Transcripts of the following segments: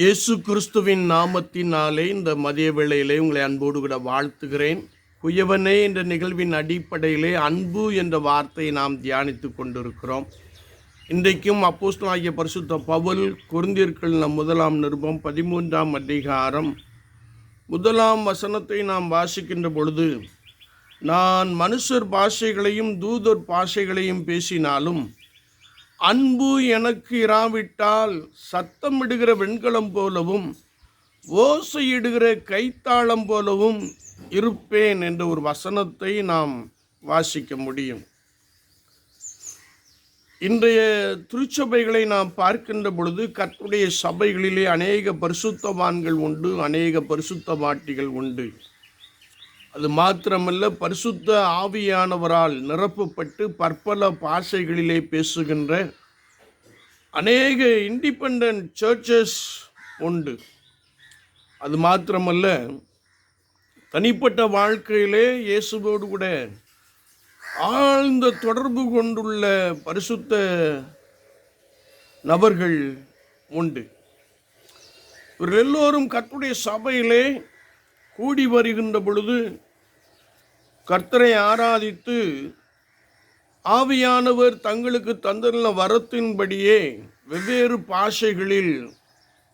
இயேசு கிறிஸ்துவின் நாமத்தினாலே இந்த மதிய வேளையிலே உங்களை அன்போடு கூட வாழ்த்துகிறேன். குயவனே என்ற நிகழ்வின் அடிப்படையிலே அன்பு என்ற வார்த்தையை நாம் தியானித்து கொண்டிருக்கிறோம். இன்றைக்கும் அப்போஸ்தலனாகிய பரிசுத்த பவுல் குருந்தியர்கள் நம் முதலாம் நிருபம் பதிமூன்றாம் அதிகாரம் முதலாம் வசனத்தை நாம் வாசிக்கின்ற பொழுது நான் மனுஷர் பாஷைகளையும் தூதர் பாஷைகளையும் பேசினாலும் அன்பு எனக்கு இராவிட்டால் சத்தமிடுகிற வெண்கலம் போலவும் ஓசையிடுகிற கைத்தாளம் போலவும் இருப்பேன் என்ற ஒரு வசனத்தை நாம் வாசிக்க முடியும். இன்றைய திருச்சபைகளை நாம் பார்க்கின்ற பொழுது கற்றுடைய சபைகளிலே அநேக பரிசுத்தவான்கள் உண்டு அநேக பரிசுத்தமாட்டிகள் உண்டு. அது மாத்திரமல்ல பரிசுத்த ஆவியானவரால் நிரப்பப்பட்டு பற்பல பாஷைகளிலே பேசுகின்ற அநேக இண்டிபெண்ட் சர்ச்சஸ் உண்டு. அது மாத்திரமல்ல தனிப்பட்ட வாழ்க்கையிலே இயேசுவோடு கூட ஆழ்ந்த தொடர்பு கொண்டுள்ள பரிசுத்த நபர்கள் உண்டு. இவர்கள் எல்லோரும் கர்த்தருடைய சபையிலே கூடி வருகின்ற பொழுது கர்த்தரை ஆராதித்து ஆவியானவர் தங்களுக்கு தந்துள்ள வரத்தின்படியே வெவ்வேறு பாஷைகளில்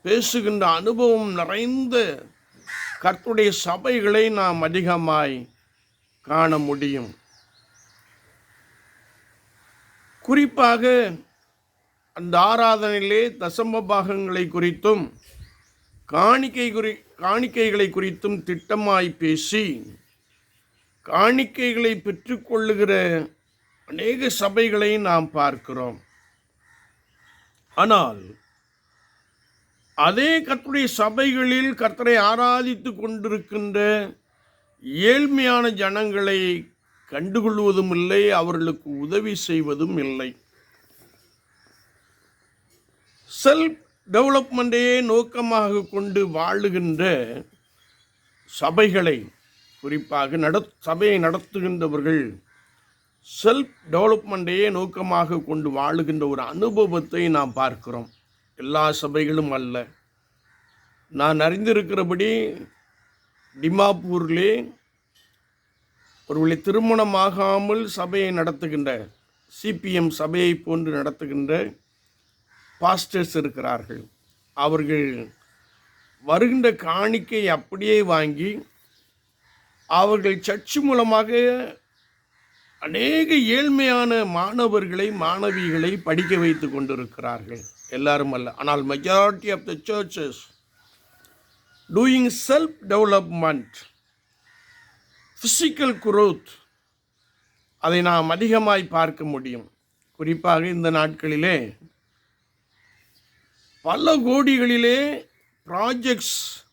பேசுகின்ற அனுபவம் நிறைந்த கர்த்துடைய சபைகளை நாம் அதிகமாய் காண முடியும். குறிப்பாக அந்த ஆராதனையிலே தசம்ப பாகங்களை குறித்தும் காணிக்கை குறி காணிக்கைகளை குறித்தும் திட்டமாய் பேசி காணிக்கைகளை பெற்றுக்கொள்ளுகிற அநேக சபைகளை நாம் பார்க்கிறோம். ஆனால் அதே கர்த்தருடைய சபைகளில் கர்த்தரை ஆராதித்து கொண்டிருக்கின்ற ஏழ்மையான ஜனங்களை கண்டுகொள்வதும் இல்லை அவர்களுக்கு உதவி செய்வதும் இல்லை. செல்ஃப் டெவலப்மெண்ட்டையே நோக்கமாக கொண்டு வாழுகின்ற சபைகளை குறிப்பாக நட சபையை நடத்துகின்றவர்கள் செல்ஃப் டெவலப்மெண்ட்டையே நோக்கமாக கொண்டு வாழுகின்ற ஒரு அனுபவத்தை நாம் பார்க்கிறோம். எல்லா சபைகளும் அல்ல. நான் அறிந்திருக்கிறபடி டிமாப்பூரிலே ஒருவேளை திருமணமாகாமல் சபையை நடத்துகின்ற சிபிஎம் சபையை போன்று நடத்துகின்ற பாஸ்டர்ஸ் இருக்கிறார்கள். அவர்கள் வருகின்ற காணிக்கை அப்படியே வாங்கி அவர்கள் சர்ச்சு மூலமாக அநேக ஏழ்மையான மாணவர்களை மாணவிகளை படிக்க வைத்து கொண்டிருக்கிறார்கள். எல்லாரும் அல்ல. ஆனால் majority of the churches doing self development physical growth அதை நாம் அதிகமாய் பார்க்க முடியும். குறிப்பாக இந்த நாட்களிலே பல கோடிகளிலே ப்ராஜெக்ட்ஸ்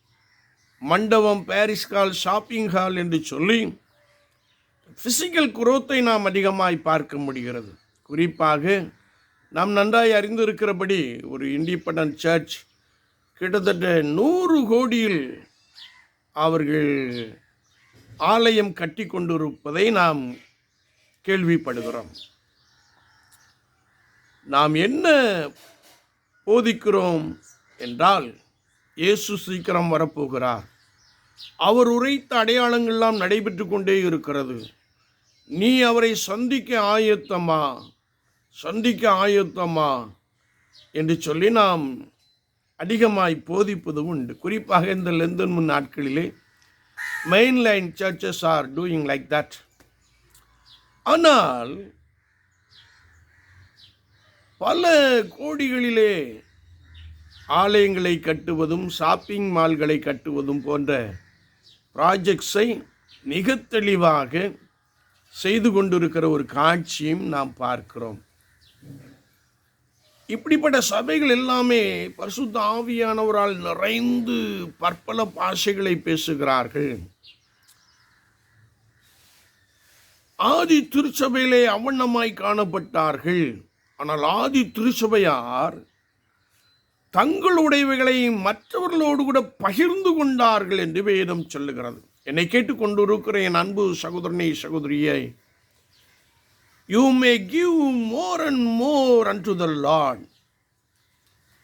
மண்டபம் பாரிஸ் ஹால் ஷாப்பிங் ஹால் என்று சொல்லி ஃபிசிக்கல் குரோத்தை நாம் அதிகமாய் பார்க்க முடிகிறது. குறிப்பாக நாம் நன்றாய் அறிந்திருக்கிறபடி ஒரு இண்டிபெண்டன்ட் சர்ச் கிட்டத்தட்ட நூறு கோடியில் அவர்கள் ஆலயம் கட்டி கொண்டிருப்பதை நாம் கேள்விப்படுகிறோம். நாம் என்ன போதிக்கிறோம் என்றால் இயேசு சீக்கிரம் வரப்போகிறார். அவர் உரைத்த அடையாளங்கள்லாம் நடைபெற்று கொண்டே இருக்கிறது. நீ அவரை சந்திக்க ஆயத்தமா? சந்திக்க ஆயத்தமா? என்று சொல்லி நாம் அதிகமாய் போதிப்பது உண்டு. குறிப்பாக இந்த லெந்தன் முன் நாட்களிலே mainline churches are doing like that ஆனால் பல கோடிகளிலே ஆலயங்களை கட்டுவதும் ஷாப்பிங் மால்களை கட்டுவதும் போன்ற ப்ராஜெக்ட்ஸை மிக தெளிவாக செய்து கொண்டிருக்கிற ஒரு காட்சியும் நாம் பார்க்கிறோம். இப்படிப்பட்ட சபைகள் எல்லாமே பரிசுத்த ஆவியானவரால் நிறைந்து பற்பல பாஷைகளை பேசுகிறார்கள். ஆதி திருச்சபையிலே அவண்ணமாய் காணப்பட்டார்கள். ஆனால் ஆதி திருச்சபையார் தங்களுடையவைகளை மற்றவர்களோடு கூட பகிர்ந்து கொண்டார்கள் என்று வேதம் சொல்லுகிறது. என்னை கேட்டுக்கொண்டிருக்கிற என் அன்பு சகோதரனை சகோதரியை you may give more and more unto the Lord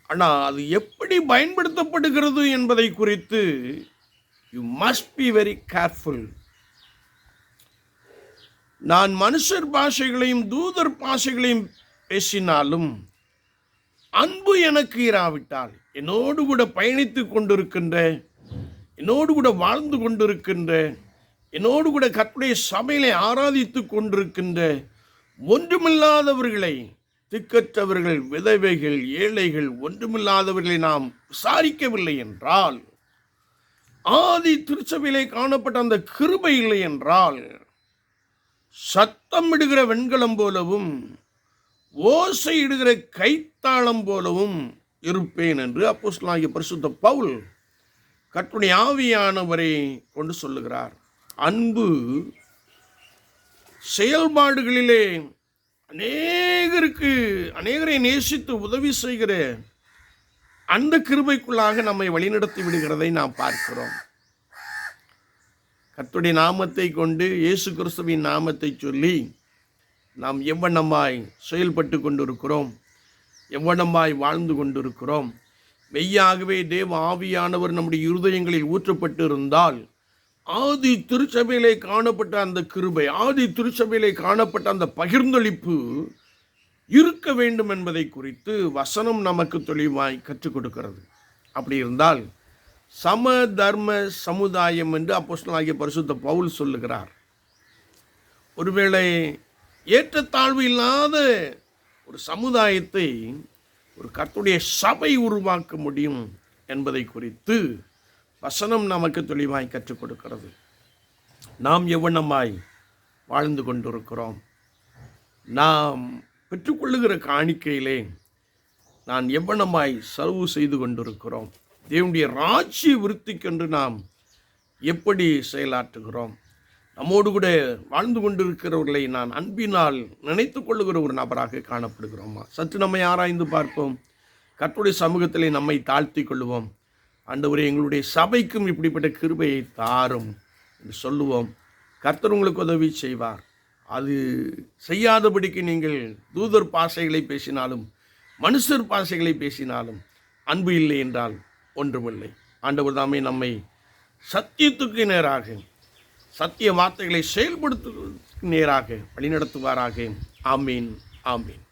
ஆனால் அது எப்படி பயன்படுத்தப்படுகிறது என்பதை குறித்து you must be very careful நான் மனுஷர் பாஷைகளையும் தூதர் பாஷைகளையும் பேசினாலும் அன்பு எனக்கு இராவிட்டால் என்னோடு கூட பயணித்து கொண்டிருக்கின்ற என்னோடு கூட வாழ்ந்து கொண்டிருக்கின்ற என்னோடு கூட கற்புடைய சபையிலே ஆராதித்து கொண்டிருக்கின்ற ஒன்றுமில்லாதவர்களை திக்கற்றவர்கள் விதவைகள் ஏழைகள் ஒன்றுமில்லாதவர்களை நாம் விசாரிக்கவில்லை என்றால் ஆதி திருச்சபையிலே காணப்பட்ட அந்த கிருபை இல்லை என்றால் சத்தமிடுகிற வெண்கலம் போலவும் ஓசையிடுகிற கைத்தாளம் போலவும் இருப்பேன் என்று அப்போஸ்லாகிய பரிசுத்த பவுல் கர்த்தருடைய ஆவியானவரை கொண்டு சொல்லுகிறார். அன்பு செயல்பாடுகளிலே அநேகருக்கு அநேகரை நேசித்து உதவி செய்கிற அந்த கிருபைக்குள்ளாக நம்மை வழிநடத்தி விடுகிறதை நாம் பார்க்கிறோம். கத்துடைய நாமத்தை கொண்டு இயேசு கிறிஸ்துவின் நாமத்தை சொல்லி நாம் எவ்வண்ணமாய் செயல்பட்டு கொண்டிருக்கிறோம் எவ்வண்ணமாய் வாழ்ந்து கொண்டிருக்கிறோம். மெய்யாகவே தேவ ஆவியானவர் நம்முடைய இருதயங்களில் ஊற்றப்பட்டு இருந்தால் ஆதி திருச்சபையிலே காணப்பட்ட அந்த கிருபை ஆதி திருச்சபையிலே காணப்பட்ட அந்த பகிர்ந்தளிப்பு இருக்க வேண்டும் என்பதை குறித்து வசனம் நமக்கு தெளிவாய் கற்றுக் கொடுக்கிறது. அப்படி இருந்தால் சம தர்ம சமுதாயம் என்று அப்போஸ்தலனாகிய பரிசுத்த பவுல் சொல்லுகிறார். ஒருவேளை ஏற்றத்தாழ்வு இல்லாத ஒரு சமுதாயத்தை ஒரு கர்த்துடைய சபை உருவாக்க முடியும் என்பதை குறித்து வசனம் நமக்கு தெளிவாய் கற்றுக் கொடுக்கிறது. நாம் எவ்வண்ணமாய் வாழ்ந்து கொண்டிருக்கிறோம். நாம் பெற்றுக்கொள்ளுகிற காணிக்கையிலே நான் எவ்வண்ணமாய் செலவு செய்து கொண்டிருக்கிறோம். தேவனுடைய ராட்சி விருத்திக்கென்று நாம் எப்படி செயலாற்றுகிறோம்? நம்மோடு கூட வாழ்ந்து கொண்டிருக்கிறவர்களை நான் அன்பினால் நினைத்து கொள்ளுகிற ஒரு நபராக காணப்படுகிறோமா? சற்று நம்மை ஆராய்ந்து பார்ப்போம். கற்றுடைய சமூகத்திலே நம்மை தாழ்த்தி கொள்வோம் ஆண்டவரே எங்களுடைய சபைக்கும் இப்படிப்பட்ட கிருபையை தாரும் என்று சொல்லுவோம். கர்த்தர் உங்களுக்கு உதவி செய்வார். அது செய்யாதபடிக்கு நீங்கள் தூதர் பாசைகளை பேசினாலும் மனுஷர் பாசைகளை பேசினாலும் அன்பு இல்லை என்றால் ஒன்றுமில்லை. ஆண்டவர் தாமே நம்மை சத்தியத்துக்கு நேராக சத்திய வார்த்தைகளை செயல்படுத்து நேராக வழிநடத்துவாராக. ஆமீன் ஆமீன்.